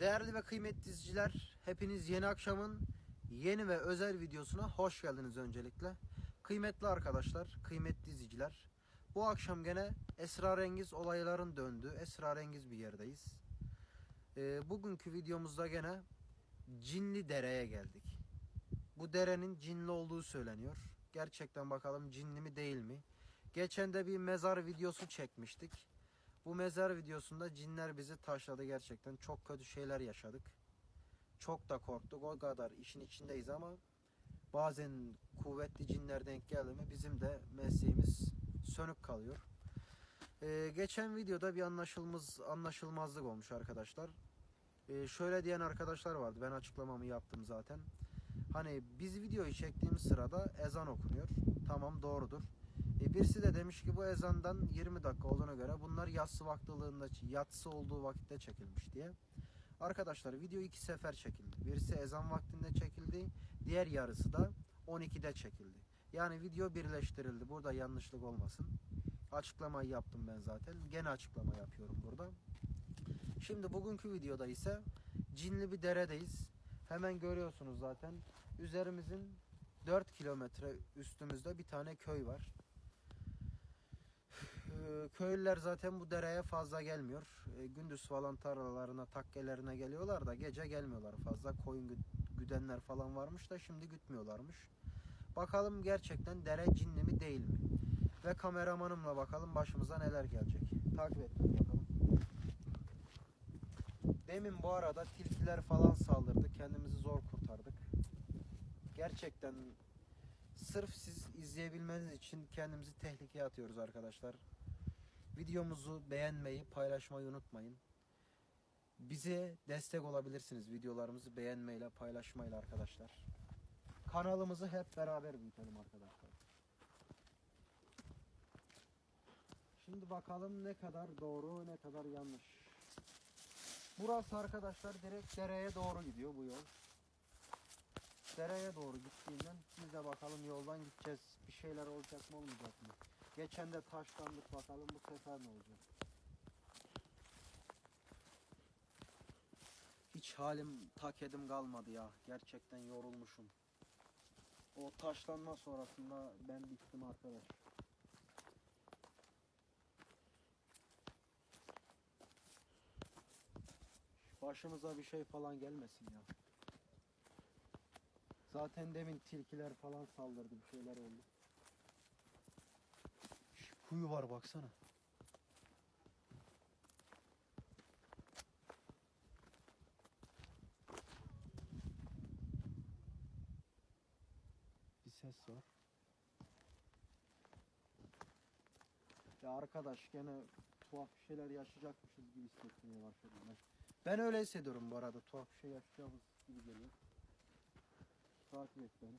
Değerli ve kıymetli izleyiciler, hepiniz yeni akşamın yeni ve özel videosuna hoş geldiniz öncelikle. Kıymetli arkadaşlar, kıymetli izleyiciler, bu akşam gene esrarengiz olayların döndüğü esrarengiz bir yerdeyiz. Ee, bugünkü videomuzda gene Cinli Dere'ye geldik. Bu derenin cinli olduğu söyleniyor. Gerçekten bakalım cinli mi değil mi? Geçen de bir mezar videosu çekmiştik. Bu mezar videosunda cinler bizi taşladı gerçekten. Çok kötü şeyler yaşadık. Çok da korktuk. O kadar işin içindeyiz ama bazen kuvvetli cinler denk geldi mi bizim de mesleğimiz sönük kalıyor. Ee, geçen videoda bir anlaşılmaz anlaşılmazlık olmuş arkadaşlar. Ee, şöyle diyen arkadaşlar vardı. Ben açıklamamı yaptım zaten. Hani biz videoyu çektiğimiz sırada ezan okunuyor. Tamam doğrudur. E, birisi de demiş ki bu ezandan 20 dakika olduğuna göre bunlar yatsı vaktiliğinde yatsı olduğu vakitte çekilmiş diye. Arkadaşlar video iki sefer çekildi. Birisi ezan vaktinde çekildi. Diğer yarısı da 12'de çekildi. Yani video birleştirildi. Burada yanlışlık olmasın. Açıklamayı yaptım ben zaten. Gene açıklama yapıyorum burada. Şimdi bugünkü videoda ise cinli bir deredeyiz. Hemen görüyorsunuz zaten. Üzerimizin 4 kilometre üstümüzde bir tane köy var. Ee, Köylüler zaten bu dereye fazla gelmiyor. Ee, Gündüz falan tarlalarına, takkelerine geliyorlar da gece gelmiyorlar fazla. Koyun gü- güdenler falan varmış da şimdi gütmüyorlarmış. Bakalım gerçekten dere cinli mi değil mi? Ve kameramanımla bakalım başımıza neler gelecek. Takip et bakalım. Demin bu arada tilkiler falan saldırdı. Kendimizi zor kurtardık. Gerçekten sırf siz izleyebilmeniz için kendimizi tehlikeye atıyoruz arkadaşlar. Videomuzu beğenmeyi, paylaşmayı unutmayın. Bize destek olabilirsiniz videolarımızı beğenmeyle, paylaşmayla arkadaşlar. Kanalımızı hep beraber büyütelim arkadaşlar. Şimdi bakalım ne kadar doğru, ne kadar yanlış. Burası arkadaşlar direkt dereye doğru gidiyor bu yol. Dereye doğru gittiğinden biz de bakalım yoldan gideceğiz. Bir şeyler olacak mı olmayacak mı? Geçen de taşlandık bakalım bu sefer ne olacak? Hiç halim tak edim kalmadı ya. Gerçekten yorulmuşum. O taşlanma sonrasında ben bittim arkadaş. Başımıza bir şey falan gelmesin ya. Zaten demin tilkiler falan saldırdı bir şeyler oldu. Kuyu var baksana. Bir ses var. Ya arkadaş gene tuhaf şeyler yaşayacakmışız gibi hissetmeye başladım ben. Ben öyle hissediyorum bu arada. Tuhaf bir şey yaşayacağımız gibi geliyor. Takip et beni.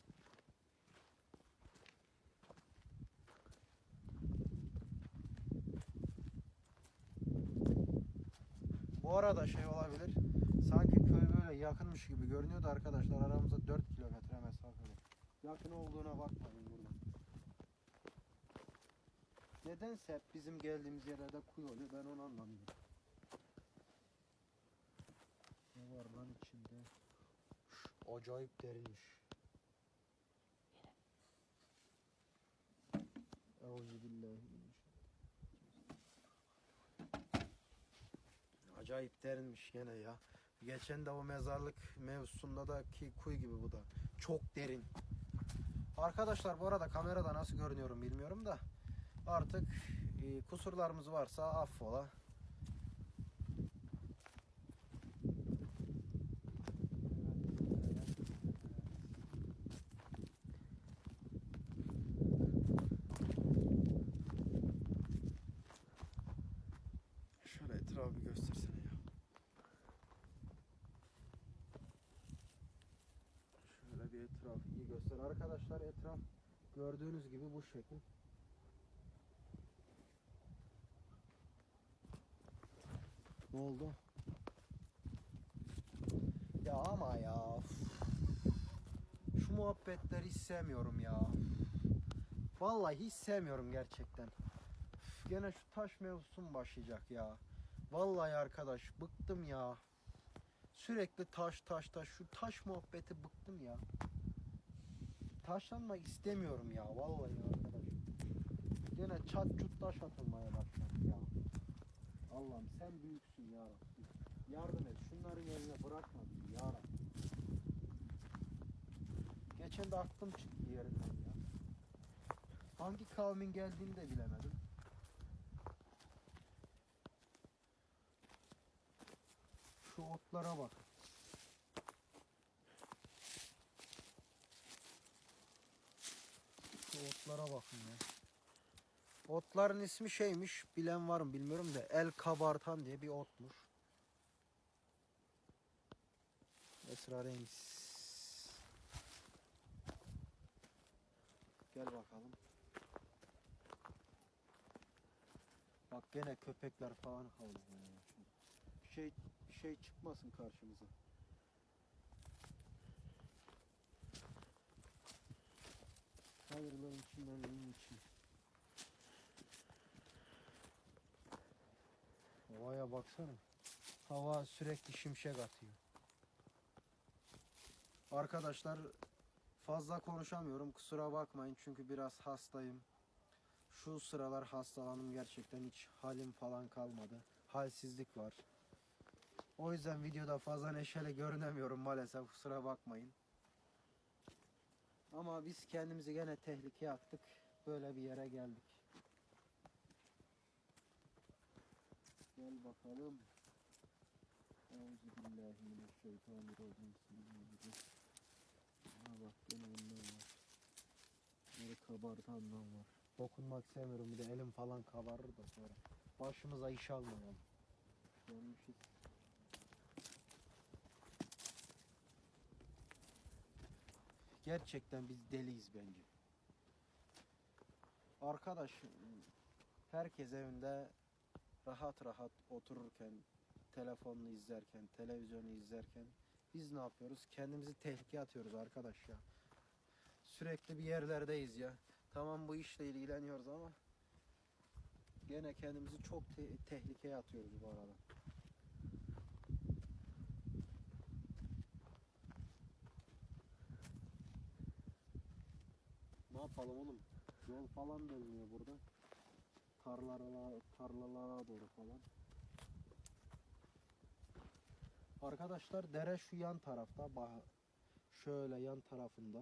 Bu arada şey olabilir. Sanki köy böyle yakınmış gibi görünüyordu arkadaşlar. Aramızda 4 kilometre mesafe var. Yakın olduğuna bakmayın burada. Nedense hep bizim geldiğimiz yerlerde kuyu oluyor. Ben onu anlamıyorum. Ne var lan içinde? Acayip derinmiş. Euzubillahimineşşeytanirracim. Acayip derinmiş gene ya. Geçen de o mezarlık mevzusunda da ki kuyu gibi bu da. Çok derin. Arkadaşlar bu arada kamerada nasıl görünüyorum bilmiyorum da artık e, kusurlarımız varsa affola. Şöyle etrafı bir göstersene ya. Şöyle bir göster. Arkadaşlar etraf gördüğünüz gibi bu şekil. Ne oldu? Ya ama ya. Şu muhabbetleri hiç sevmiyorum ya. Vallahi hiç sevmiyorum gerçekten. Gene şu taş mevzusu başlayacak ya? Vallahi arkadaş bıktım ya. Sürekli taş taş taş. Şu taş muhabbeti bıktım ya. Taşlanmak istemiyorum ya vallahi arkadaş. Gene çat çut taş atılmaya başladı ya. Allah'ım sen büyüksün ya Rabbi. Yardım et. Şunların eline bırakma bizi ya Rabbi. Geçen de aklım çıktı yerinden ya. Hangi kavmin geldiğini de bilemedim. Şu otlara bak. Otlara bakın ya. Otların ismi şeymiş, bilen var mı bilmiyorum da el kabartan diye bir otmuş. Esrarengiz. Gel bakalım. Bak gene köpekler falan havlıyor. şey şey çıkmasın karşımıza. Hayırların içinden iyinin için. Havaya baksana. Hava sürekli şimşek atıyor. Arkadaşlar fazla konuşamıyorum kusura bakmayın çünkü biraz hastayım. Şu sıralar hastalandım gerçekten hiç halim falan kalmadı. Halsizlik var. O yüzden videoda fazla neşeli görünemiyorum maalesef kusura bakmayın. Ama biz kendimizi gene tehlikeye attık. Böyle bir yere geldik. Gel bakalım. Euzubillahimineşşeytanirracim. Ha bak gene ondan var. Böyle kabartandan var. Dokunmak istemiyorum bir de elim falan kabarır da sonra. Başımıza iş almayalım. Gelmişiz. Gerçekten biz deliyiz bence. Arkadaş herkes evinde rahat rahat otururken, telefonunu izlerken, televizyonu izlerken biz ne yapıyoruz? Kendimizi tehlikeye atıyoruz arkadaş ya. Sürekli bir yerlerdeyiz ya. Tamam bu işle ilgileniyoruz ama gene kendimizi çok te- tehlikeye atıyoruz bu arada. Ne yapalım oğlum? Yol falan bölünüyor burada. Tarlalara, tarlalara doğru falan. Arkadaşlar dere şu yan tarafta. Bah- Şöyle yan tarafında.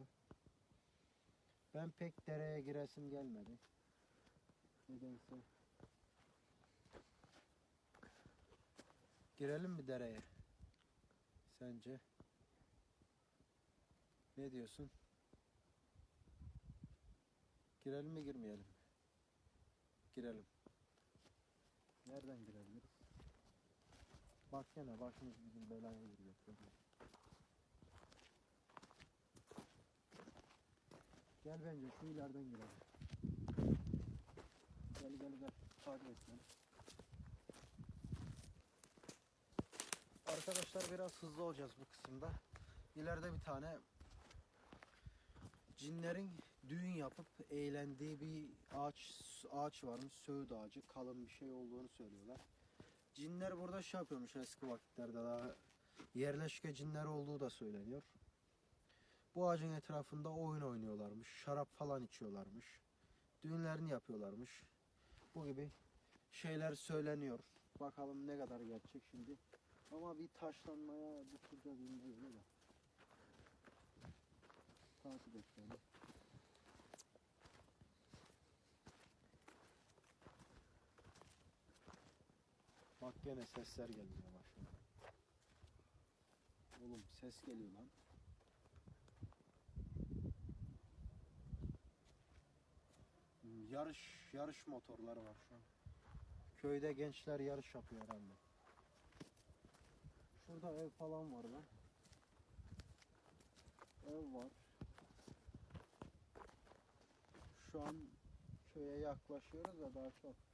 Ben pek dereye giresim gelmedi. Nedense. Girelim mi dereye? Sence? Ne diyorsun? Girelim mi girmeyelim mi? Girelim. Nereden girebiliriz? Bak gene başımız bizim belaya giriyor. Gel bence şu ileriden girelim. Gel gel gel. Takip et beni. Arkadaşlar biraz hızlı olacağız bu kısımda. İleride bir tane cinlerin düğün yapıp eğlendiği bir ağaç ağaç varmış. Söğüt ağacı. Kalın bir şey olduğunu söylüyorlar. Cinler burada şey yapıyormuş eski vakitlerde daha yerleşke cinler olduğu da söyleniyor. Bu ağacın etrafında oyun oynuyorlarmış. Şarap falan içiyorlarmış. Düğünlerini yapıyorlarmış. Bu gibi şeyler söyleniyor. Bakalım ne kadar gerçek şimdi. Ama bir taşlanmaya düşüreceğiz yine de. Takip et beni. Bak gene sesler gelmeye başladı. Oğlum ses geliyor lan. Yarış yarış motorları var şu an. Köyde gençler yarış yapıyor herhalde. Şurada ev falan var lan. Ev var. Şu an köye yaklaşıyoruz da daha çok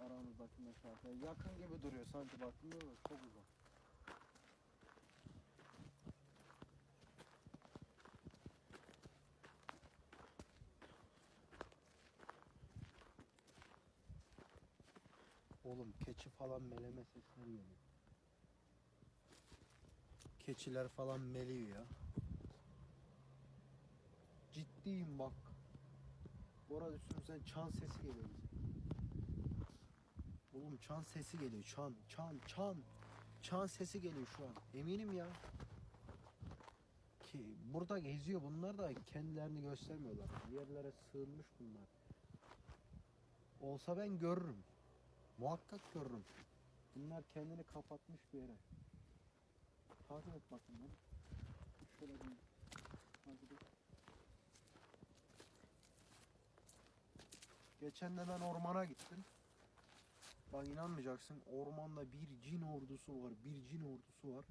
aramızdaki mesafe yakın gibi duruyor sanki bakmıyor da çok uzak. Oğlum keçi falan meleme sesleri geliyor. Keçiler falan meliyor ya. Ciddiyim bak. Orada üstümüzden çan sesi geliyor bize. Oğlum çan sesi geliyor. Çan, çan, çan. Çan sesi geliyor şu an. Eminim ya. Ki burada geziyor bunlar da kendilerini göstermiyorlar. Yerlere sığınmış bunlar. Olsa ben görürüm. Muhakkak görürüm. Bunlar kendini kapatmış bir yere. Takip et bakın lan. Şöyle bir takip et. Geçen de ben ormana gittim. Bak inanmayacaksın ormanda bir cin ordusu var. Bir cin ordusu var.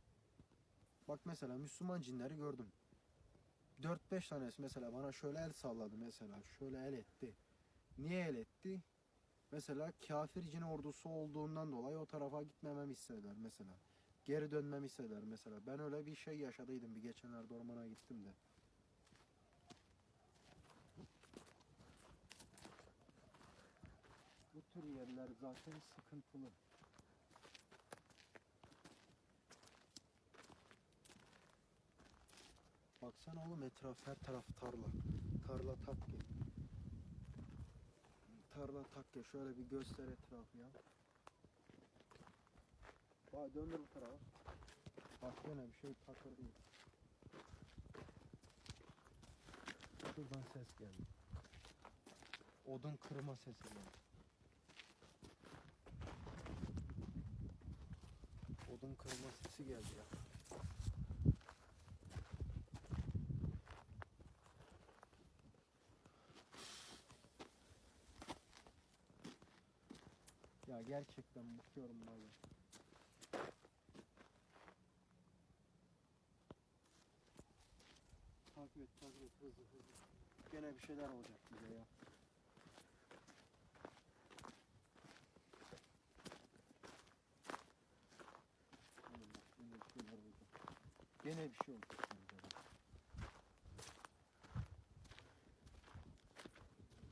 Bak mesela Müslüman cinleri gördüm. 4-5 tanesi mesela bana şöyle el salladı mesela. Şöyle el etti. Niye el etti? Mesela kafir cin ordusu olduğundan dolayı o tarafa gitmememi istediler mesela. Geri dönmemi istediler mesela. Ben öyle bir şey yaşadıydım bir geçenlerde ormana gittim de. Tür yerler zaten sıkıntılı. Baksana oğlum etraf her taraf tarla. Tarla takke. Tarla takke şöyle bir göster etrafı ya. Bak döndür bu tarafa. Bak yine bir şey takır değil. Şuradan ses geldi. Odun kırma sesi geldi. Odun kırma sesi geldi ya. Ya gerçekten bıkıyorum vallahi. Takip et, takip et hızlı hızlı. Gene bir şeyler olacak bize ya. Oğlum bak, Gene bir şeyler olacak. Gene bir şey olacak bize bak.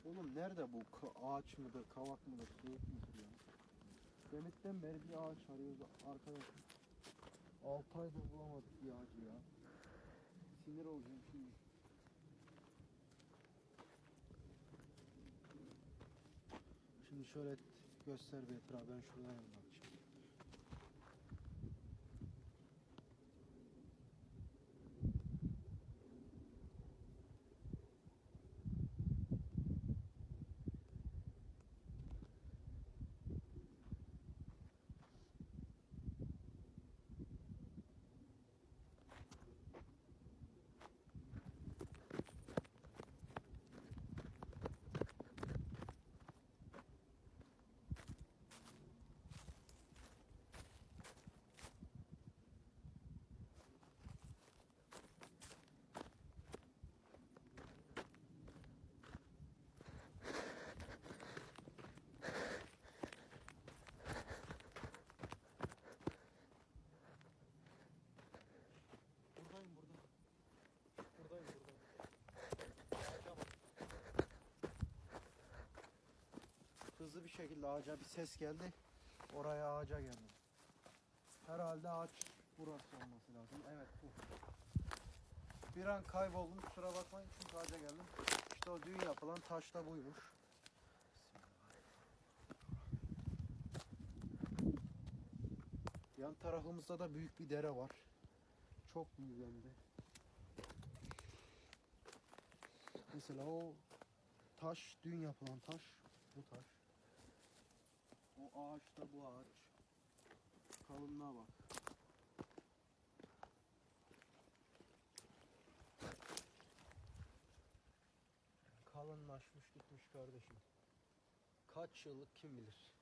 Oğlum nerede bu ağaç mıdır, kavak mıdır, söğüt müdür ya? Demitten beri bir ağaç arıyoruz arkadaşlar. 6 aydır bulamadık bir ağacı ya. Sinir olacağım şimdi. Şimdi şöyle göster bir etrafı ben şuradan bakacağım. Hızlı bir şekilde ağaca bir ses geldi. Oraya ağaca geldim. Herhalde ağaç burası olması lazım. Evet bu. Bir an kayboldum kusura bakmayın çünkü ağaca geldim. İşte o düğün yapılan taş da buymuş. Yan tarafımızda da büyük bir dere var. Çok büyük. Mesela o taş, düğün yapılan taş, bu taş. O ağaç da bu ağaç. Kalınlığa bak. Kalınlaşmış gitmiş kardeşim. Kaç yıllık kim bilir.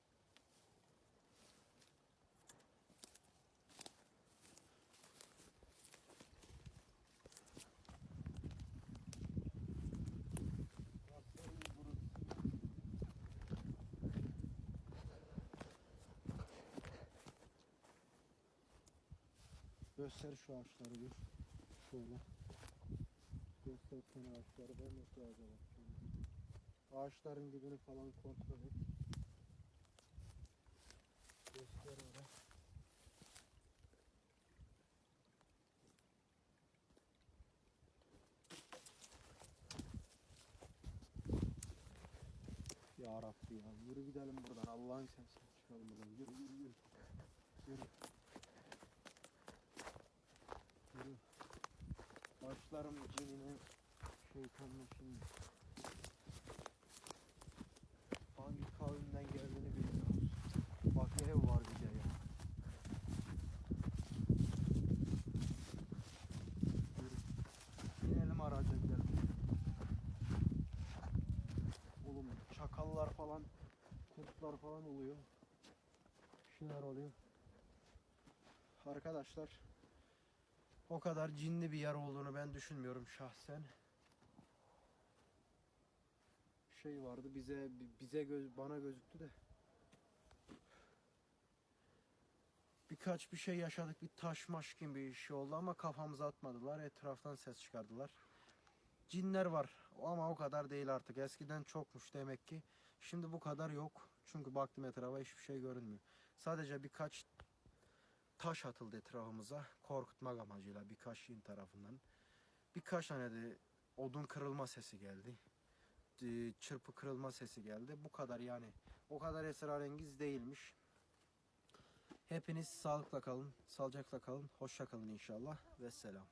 Göster şu ağaçları bir. Şöyle. Göster sen ağaçları. Ben nasıl ağaca bakıyorum. Ağaçların dibini falan kontrol et. Göster orada. Ya Rabbi ya. Yürü gidelim buradan. Allah'ın sen sen çıkalım buradan. Yürü yürü yürü. Yürü. Başlarım cinine. Şeytanla şimdi. Hangi kavimden geldiğini bilmiyoruz. Bak ev var bir de ya. Binelim araca gidelim. Oğlum çakallar falan, kurtlar falan oluyor. Şunlar oluyor. Arkadaşlar o kadar cinli bir yer olduğunu ben düşünmüyorum şahsen. Şey vardı bize bize göz bana gözüktü de. Birkaç bir şey yaşadık bir taş maş gibi bir şey oldu ama kafamıza atmadılar etraftan ses çıkardılar. Cinler var ama o kadar değil artık eskiden çokmuş demek ki. Şimdi bu kadar yok çünkü baktım etrafa hiçbir şey görünmüyor. Sadece birkaç taş atıldı etrafımıza korkutmak amacıyla birkaç şeyin tarafından. Birkaç tane de odun kırılma sesi geldi. Ee, Çırpı kırılma sesi geldi. Bu kadar yani. O kadar esrarengiz değilmiş. Hepiniz sağlıkla kalın, sağlıcakla kalın, hoşça kalın inşallah ve selam.